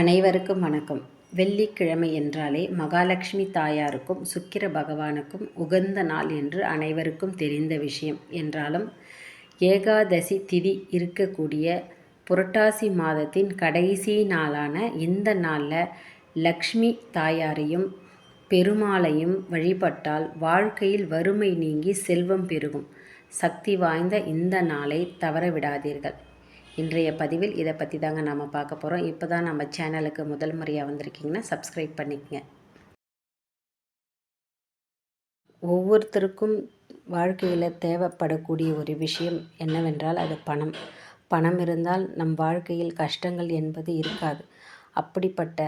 அனைவருக்கும் வணக்கம். வெள்ளிக்கிழமை என்றாலே மகாலட்சுமி தாயாருக்கும் சுக்கிர பகவானுக்கும் உகந்த நாள் என்று அனைவருக்கும் தெரிந்த விஷயம். என்றாலும் ஏகாதசி திதி இருக்கக்கூடிய புரட்டாசி மாதத்தின் கடைசி நாளான இந்த நாளில் லக்ஷ்மி தாயாரையும் பெருமாளையும் வழிபட்டால் வாழ்க்கையில் வறுமை நீங்கி செல்வம் பெருகும். சக்தி வாய்ந்த இந்த நாளை தவற விடாதீர்கள். இன்றைய பதிவில் இதை பற்றி தாங்க நாம் பார்க்க போகிறோம் இப்போ தான் நம்ம சேனலுக்கு முதல் முறையாக வந்திருக்கீங்கன்னா சப்ஸ்கிரைப் பண்ணிக்கங்க. ஒவ்வொருத்தருக்கும் வாழ்க்கையில் தேவைப்படக்கூடிய ஒரு விஷயம் என்னவென்றால் அது பணம். பணம் இருந்தால் நம் வாழ்க்கையில் கஷ்டங்கள் என்பது இருக்காது. அப்படிப்பட்ட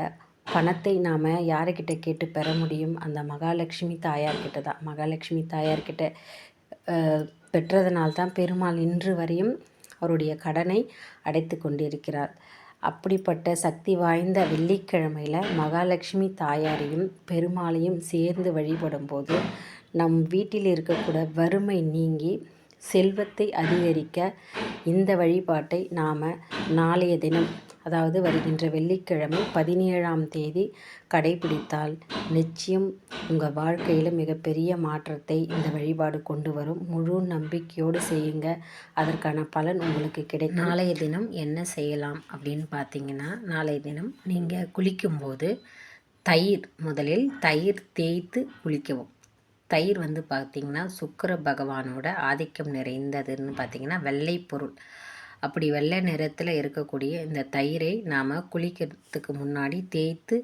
பணத்தை நாம் யாருக்கிட்ட கேட்டு பெற முடியும்? அந்த மகாலட்சுமி தாயார்கிட்ட தான். மகாலட்சுமி தாயார்கிட்ட பெற்றதனால்தான் பெருமாள் இன்று வரையும் அவருடைய கடனை அடைத்து கொண்டிருக்கிறார். அப்படிப்பட்ட சக்தி வாய்ந்த வெள்ளிக்கிழமையில் மகாலட்சுமி தாயாரையும் பெருமாளையும் சேர்ந்து வழிபடும் போது நம் வீட்டில் இருக்கக்கூட வறுமை நீங்கி செல்வத்தை அதிகரிக்க இந்த வழிபாட்டை நாம் நாளைய தினம் அதாவது வருகின்ற வெள்ளிக்கிழமை பதினேழாம் தேதி கடைபிடித்தால் நிச்சயம் உங்கள் வாழ்க்கையில் மிகப்பெரிய மாற்றத்தை இந்த வழிபாடு கொண்டு வரும். முழு நம்பிக்கையோடு செய்யுங்க. அதற்கான பலன் உங்களுக்கு கிடைக்கும். நாளைய தினம் என்ன செய்யலாம் அப்படின்னு பார்த்தீங்கன்னா நாளைய தினம் நீங்கள் குளிக்கும்போது தயிர் முதலில் தயிர் தேய்த்து குளிக்கவும். தயிர் வந்து பார்த்திங்கன்னா சுக்கர பகவானோட ஆதிக்கம் நிறைந்ததுன்னு பார்த்திங்கன்னா வெள்ளை பொருள். அப்படி வெள்ளை நிறத்தில் இருக்கக்கூடிய இந்த தயிரை நாம் குளிக்கிறதுக்கு முன்னாடி தேய்த்து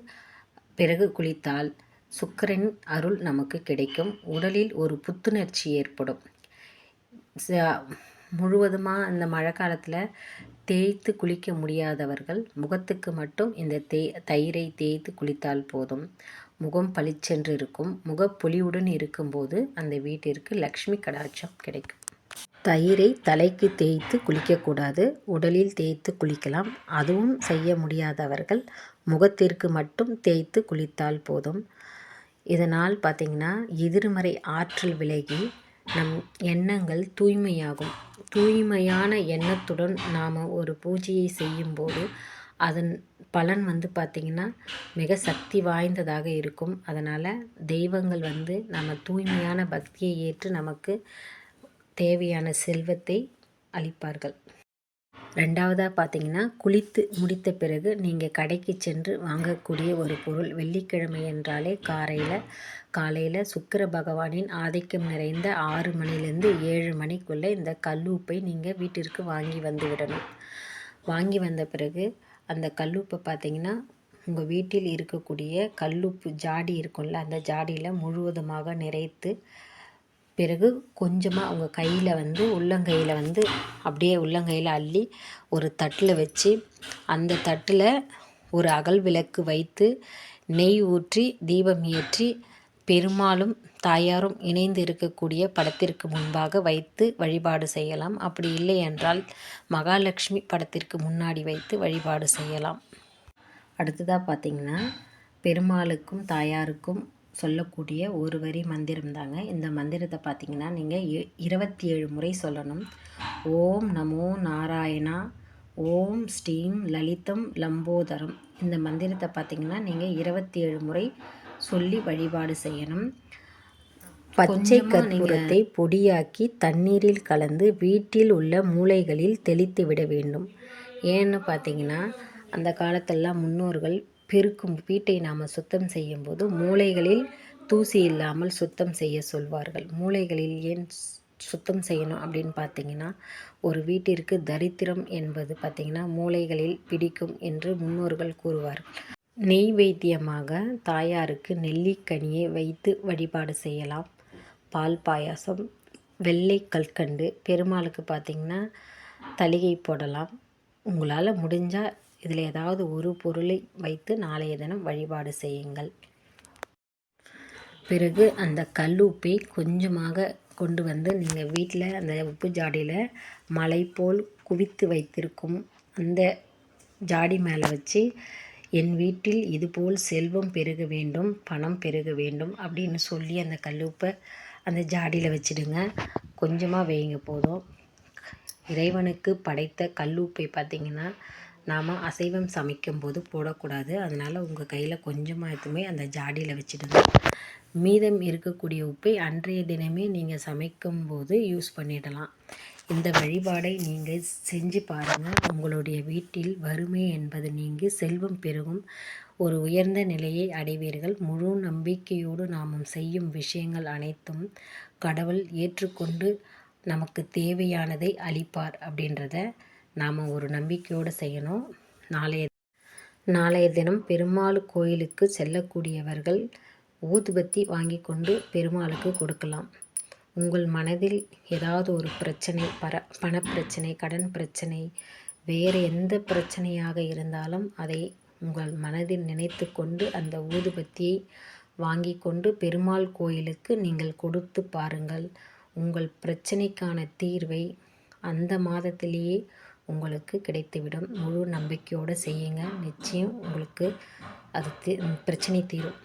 பிறகு குளித்தால் சுக்கரன் அருள் நமக்கு கிடைக்கும். உடலில் ஒரு புத்துணர்ச்சி ஏற்படும். முழுவதுமாக இந்த மழை காலத்தில் தேய்த்து குளிக்க முடியாதவர்கள் முகத்துக்கு மட்டும் இந்த தே தயிரை தேய்த்து குளித்தால் போதும். முகம் பளிச்சென்று இருக்கும். முகப்பொலிவுடன் இருக்கும்போது அந்த வீட்டிற்கு லக்ஷ்மி கடாட்சம் கிடைக்கும். தயிரை தலைக்கு தேய்த்து குளிக்கக்கூடாது. உடலில் தேய்த்து குளிக்கலாம். அதுவும் செய்ய முடியாதவர்கள் முகத்திற்கு மட்டும் தேய்த்து குளித்தால் போதும். இதனால் பார்த்திங்கன்னா எதிர்மறை ஆற்றல் விலகி நம் எண்ணங்கள் தூய்மையாகும். தூய்மையான எண்ணத்துடன் நாம் ஒரு பூஜையை செய்யும்போது அதன் பலன் வந்து பார்த்திங்கன்னா மிக சக்தி வாய்ந்ததாக இருக்கும். அதனால் தெய்வங்கள் வந்து நம்ம தூய்மையான பக்தியை ஏற்று நமக்கு தேவையான செல்வத்தை அளிப்பார்கள். ரெண்டாவதாக பார்த்தீங்கன்னா குளித்து முடித்த பிறகு நீங்கள் கடைக்கு சென்று வாங்கக்கூடிய ஒரு பொருள் வெள்ளிக்கிழமை என்றாலே காலையில் காலையில் சுக்கர பகவானின் ஆதிக்கம் நிறைந்த ஆறு மணிலேருந்து ஏழு மணிக்குள்ளே இந்த கல்லூப்பை நீங்கள் வீட்டிற்கு வாங்கி வந்து விடணும். வாங்கி வந்த பிறகு அந்த கல்லுப்பை பார்த்தீங்கன்னா உங்கள் வீட்டில் இருக்கக்கூடிய கல்லுப்பு ஜாடி இருக்கும்ல அந்த ஜாடியில் முழுவதுமாக நிறைத்து பிறகு கொஞ்சமாக அவங்க கையில் வந்து உள்ளங்கையில் வந்து அப்படியே உள்ளங்கையில் அள்ளி ஒரு தட்டில் வச்சு அந்த தட்டில் ஒரு அகல் விளக்கு வைத்து நெய் ஊற்றி தீபம் ஏற்றி பெருமாளும் தாயாரும் இணைந்து இருக்கக்கூடிய படத்திற்கு முன்பாக வைத்து வழிபாடு செய்யலாம். அப்படி இல்லை என்றால் மகாலட்சுமி படத்திற்கு முன்னாடி வைத்து வழிபாடு செய்யலாம். அடுத்ததாக பார்த்திங்கன்னா பெருமாளுக்கும் தாயாருக்கும் சொல்லக்கூடிய ஒரு வரி மந்திரம் தாங்க. இந்த மந்திரத்தை பார்த்திங்கன்னா நீங்கள் இருபத்தி ஏழு முறை சொல்லணும். ஓம் நமோ நாராயணா ஓம் ஸ்ரீம் லலிதம் லம்போதரம். இந்த மந்திரத்தை பார்த்திங்கன்னா நீங்கள் இருபத்தி ஏழு முறை சொல்லி வழிபாடு செய்யணும். பச்சை கற்பூரத்தை பொடியாக்கி தண்ணீரில் கலந்து வீட்டில் உள்ள மூளைகளில் தெளித்து விட வேண்டும். ஏன்னு பார்த்தீங்கன்னா அந்த காலத்தெல்லாம் முன்னோர்கள் பெருக்கும் வீட்டை நாம் சுத்தம் செய்யும்போது மூளைகளில் தூசி இல்லாமல் சுத்தம் செய்ய சொல்வார்கள். மூளைகளில் ஏன் சுத்தம் செய்யணும் அப்படின்னு பார்த்தீங்கன்னா ஒரு வீட்டிற்கு தரித்திரம் என்பது பார்த்திங்கன்னா மூளைகளில் பிடிக்கும் என்று முன்னோர்கள் கூறுவார்கள். நெய் வைத்தியமாக தாயாருக்கு நெல்லிக்கனியை வைத்து வழிபாடு செய்யலாம். பால் பாயாசம் வெள்ளை கல்கண்டு பெருமாளுக்கு பார்த்திங்கன்னா தலிகை போடலாம். உங்களால் முடிஞ்சால் இதில் ஏதாவது ஒரு பொருளை வைத்து நாளைய தினம் வழிபாடு செய்யுங்கள். பிறகு அந்த கல் உப்பை கொஞ்சமாக கொண்டு வந்து நீங்கள் வீட்டில் அந்த உப்பு ஜாடியில் மலை போல் குவித்து வைத்திருக்கும் அந்த ஜாடி மேலே வச்சு என் வீட்டில் இதுபோல் செல்வம் பெருக வேண்டும் பணம் பெருக வேண்டும் அப்படின்னு சொல்லி அந்த கல்லுப்பை அந்த ஜாடியில் வச்சுடுங்க. கொஞ்சமாக வைங்க போதும். இறைவனுக்கு படைத்த கல்லுப்பை பார்த்திங்கன்னா நாம் அசைவம் சமைக்கும்போது போடக்கூடாது. அதனால் உங்கள் கையில் கொஞ்சமாக எடுத்துமே அந்த ஜாடியில் வச்சுடுங்க. மீதம் இருக்கக்கூடிய உப்பை அன்றைய தினமே நீங்கள் சமைக்கும்போது யூஸ் பண்ணிடலாம். இந்த வழிபாடை நீங்கள் செஞ்சு பாருங்கள் உங்களுடைய வீட்டில் வறுமை என்பது நீங்கி செல்வம் பெருகும். ஒரு உயர்ந்த நிலையை அடைவீர்கள். முழு நம்பிக்கையோடு நாம் செய்யும் விஷயங்கள் அனைத்தும் கடவுள் ஏற்றுக்கொண்டு நமக்கு தேவையானதை அளிப்பார் அப்படின்றத நாம் ஒரு நம்பிக்கையோடு செய்யணும். நாளைய நாளைய தினம் பெருமாள் கோயிலுக்கு செல்லக்கூடியவர்கள் ஊதுபத்தி வாங்கி கொண்டு பெருமாளுக்கு கொடுக்கலாம். உங்கள் மனதில் ஏதாவது ஒரு பிரச்சனை பர பணப்பிரச்சனை கடன் பிரச்சனை வேறு எந்த பிரச்சனையாக இருந்தாலும் அதை உங்கள் மனதில் நினைத்து கொண்டு அந்த ஊதுபத்தியை வாங்கி கொண்டு பெருமாள் கோயிலுக்கு நீங்கள் கொடுத்து பாருங்கள். உங்கள் பிரச்சனைக்கான தீர்வை அந்த மாதத்திலேயே உங்களுக்கு கிடைத்துவிடும். முழு நம்பிக்கையோடு செய்யுங்க. நிச்சயம் உங்களுக்கு அது தீ பிரச்சனை தீரும்.